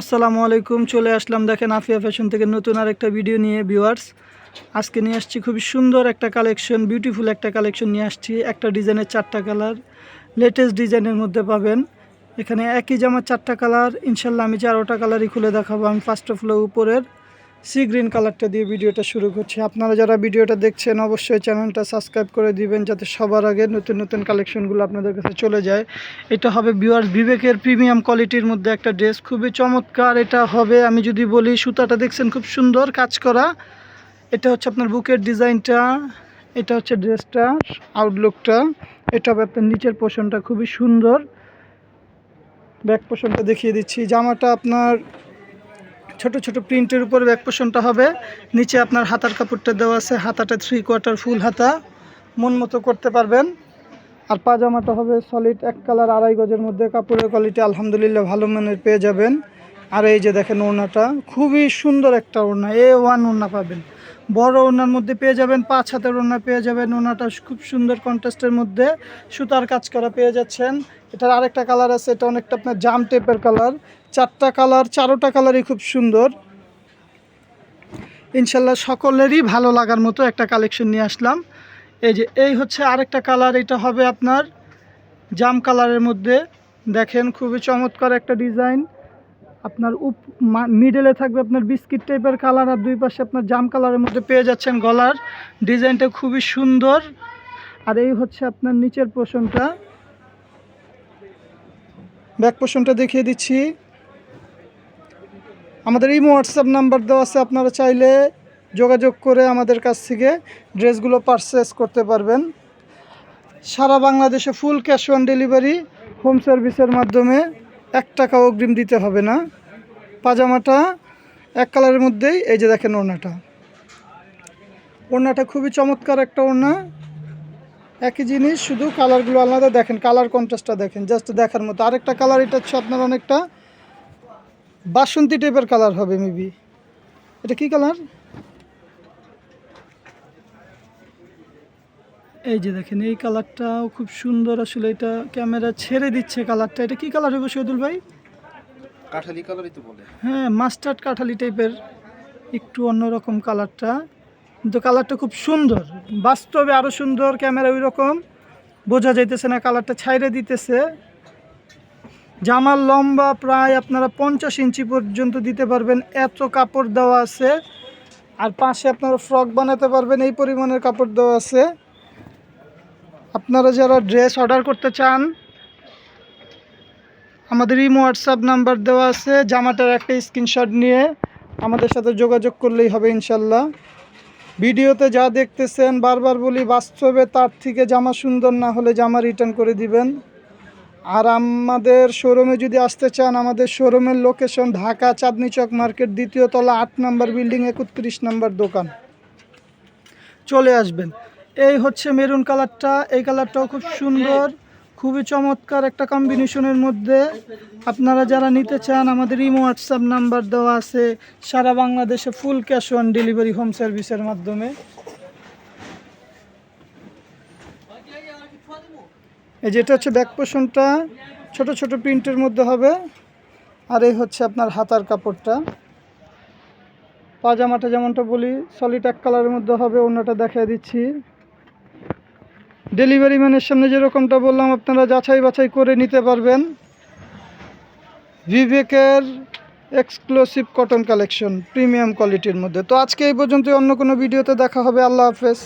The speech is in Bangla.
আসসালামু আলাইকুম, চলে আসলাম দেখেন আফিয়া ফ্যাশন থেকে নতুন আর একটা ভিডিও নিয়ে, ভিউয়ার্স। আজকে নিয়ে আসছি খুবই সুন্দর একটা কালেকশন বিউটিফুল একটা কালেকশন নিয়ে আসছি। একটা ডিজাইনের চারটা কালার লেটেস্ট ডিজাইনের মধ্যে পাবেন। এখানে একই জামার চারটা কালার, ইনশাল্লাহ আমি চারোটা কালারই খুলে দেখাবো। আমি ফার্স্ট অফ উপরের সি গ্রিন কালারটা দিয়ে ভিডিওটা শুরু করছি। আপনারা যারা ভিডিওটা দেখছেন, অবশ্যই চ্যানেলটা সাবস্ক্রাইব করে দিবেন যাতে সবার আগে নতুন নতুন কালেকশনগুলো আপনাদের কাছে চলে যায়। এটা হবে বিওয়ার বিবেকের প্রিমিয়াম কোয়ালিটির মধ্যে একটা ড্রেস, খুবই চমৎকার। এটা হবে, আমি যদি বলি, সুতাটা দেখছেন খুব সুন্দর কাজ করা। এটা হচ্ছে আপনার বুকের ডিজাইনটা, এটা হচ্ছে ড্রেসটা আউটলুকটা এটা হবে আপনার নিচের পোষণটা খুবই সুন্দর। ব্যাক পোষণটা দেখিয়ে দিচ্ছি। জামাটা আপনার ছোট ছোট প্রিন্টের উপর ব্যাক পোষণটা হবে। নিচে আপনার হাতার কাপড়টা দেওয়া আছে, হাতাটা থ্রি কোয়ার্টার ফুল হাতা। মন মতো করতে পারবেন। আর পাজামাটা হবে সলিড এক কালার আড়াই গজের মধ্যে। কাপড়ের কোয়ালিটি আলহামদুলিল্লাহ ভালো মানের পেয়ে যাবেন। আর এই যে দেখেন ওড়নাটা, খুবই সুন্দর একটা ওড়না এ ওয়ান ওড়না পাবেন। বড় ওড়নার মধ্যে পেয়ে যাবেন, পাঁচ হাতের ওড়না পেয়ে যাবেন। ওড়নাটা খুব সুন্দর কন্ট্রাস্টের মধ্যে সুতার কাজ করা পেয়ে যাচ্ছেন। এটার আরেকটা কালার আছে, এটা অনেকটা আপনার জাম টেপের কালার চারটা কালার চারোটা কালারই খুব সুন্দর। ইনশাল্লাহ সকলেরই ভালো লাগার মতো একটা কালেকশন নিয়ে আসলাম। এই যে, এই হচ্ছে আরেকটা কালার এটা হবে আপনার জাম কালারের মধ্যে। দেখেন, খুবই চমৎকার একটা ডিজাইন আপনার উপ মিডলে থাকবে আপনার বিস্কিট টাইপের কালার আর দুই পাশে আপনার জাম কালারের মধ্যে পেয়ে যাচ্ছেন গলার। ডিজাইনটা খুবই সুন্দর। আর এই হচ্ছে আপনার নিচের পোষণটা ব্যাক পোষণটা দেখিয়ে দিচ্ছি। আমাদের ইমো হোয়াটসঅ্যাপ নাম্বার দেওয়া আছে, আপনারা চাইলে যোগাযোগ করে আমাদের কাছ থেকে ড্রেসগুলো পারচেস করতে পারবেন। সারা বাংলাদেশে full cash on delivery home সার্ভিসের মাধ্যমে। এক টাকা অগ্রিম দিতে হবে না। পাজামাটা এক কালারের মধ্যেই, এই যে দেখেন ওড়নাটা। ওড়নাটা খুবই চমৎকার একটা ওড়না। একই জিনিস, শুধু কালারগুলো আলাদা। দেখেন, কালার কন্ট্রাস্টটা দেখেন, জাস্ট দেখার মতো। আরেকটা কালার, এটা হচ্ছে আপনার অনেকটা বাসন্তী টাইপের কালার হবে মেবি এটা কি কালার? এই যে দেখেন এই কালারটাও খুব সুন্দর আসলে এটা ক্যামেরা ছেড়ে দিচ্ছে কালারটা। এটা কি কালার হবে শহীদুল ভাই? কাঠালি কালারই তো বলে। হ্যাঁ মাস্টার্ড কাঠালি টাইপের একটু অন্যরকম কালারটা। কিন্তু কালারটা খুব সুন্দর। বাস্তবে আরও সুন্দর ক্যামেরা ওই রকম বোঝা যাইতেছে না কালারটা ছাইড়ে দিতেছে। জামার লম্বা প্রায় আপনারা পঞ্চাশ ইঞ্চি পর্যন্ত দিতে পারবেন। এত কাপড় দেওয়া আছে। আর পাশে আপনারা ফ্রক বানাতে পারবেন এই পরিমাণের কাপড় দেওয়া আছে। আপনারা যারা ড্রেস অর্ডার করতে চান, আমাদের ইমো হোয়াটসঅ্যাপ নাম্বার দেওয়া আছে, জামাটার একটা স্ক্রিনশট নিয়ে আমাদের সাথে যোগাযোগ করলেই হবে ইনশাল্লাহ। ভিডিওতে যা দেখতেছেন, বারবার বলি, বাস্তবে তার থেকে জামা সুন্দর না হলে জামা রিটার্ন করে দিবেন। আর আমাদের শোরুমে যদি আসতে চান, আমাদের শোরুমের লোকেশন ঢাকা চাঁদনি চক মার্কেট, দ্বিতীয় তলা আট নাম্বার বিল্ডিং একত্রিশ নাম্বার দোকান। চলে আসবেন। এই হচ্ছে মেরুন কালারটা, এই কালারটাও খুব সুন্দর, খুবই চমৎকার একটা কম্বিনেশনের মধ্যে। আপনারা যারা নিতে চান, আমাদের ইমো হোয়াটসঅ্যাপ নাম্বার দেওয়া আছে, সারা বাংলাদেশে full cash on delivery home সার্ভিসের মাধ্যমে। এই যেটা হচ্ছে ব্যাক পোষণটা ছোট ছোট প্রিন্টের মধ্যে হবে। আর এই হচ্ছে আপনার হাতার কাপড়টা। পাজামাটা যেমনটা বলি সলিড এক কালারের মধ্যে হবে, অন্যটা দেখিয়ে দিচ্ছি। ডেলিভারি ম্যানের সামনে যেরকমটা বললাম, আপনারা যাচাই বাছাই করে নিতে পারবেন। বিবেকের এক্সক্লুসিভ কটন কালেকশন প্রিমিয়াম কোয়ালিটির মধ্যে। তো আজকে এই পর্যন্তই, অন্য কোনো ভিডিওতে দেখা হবে। আল্লাহ হাফেজ।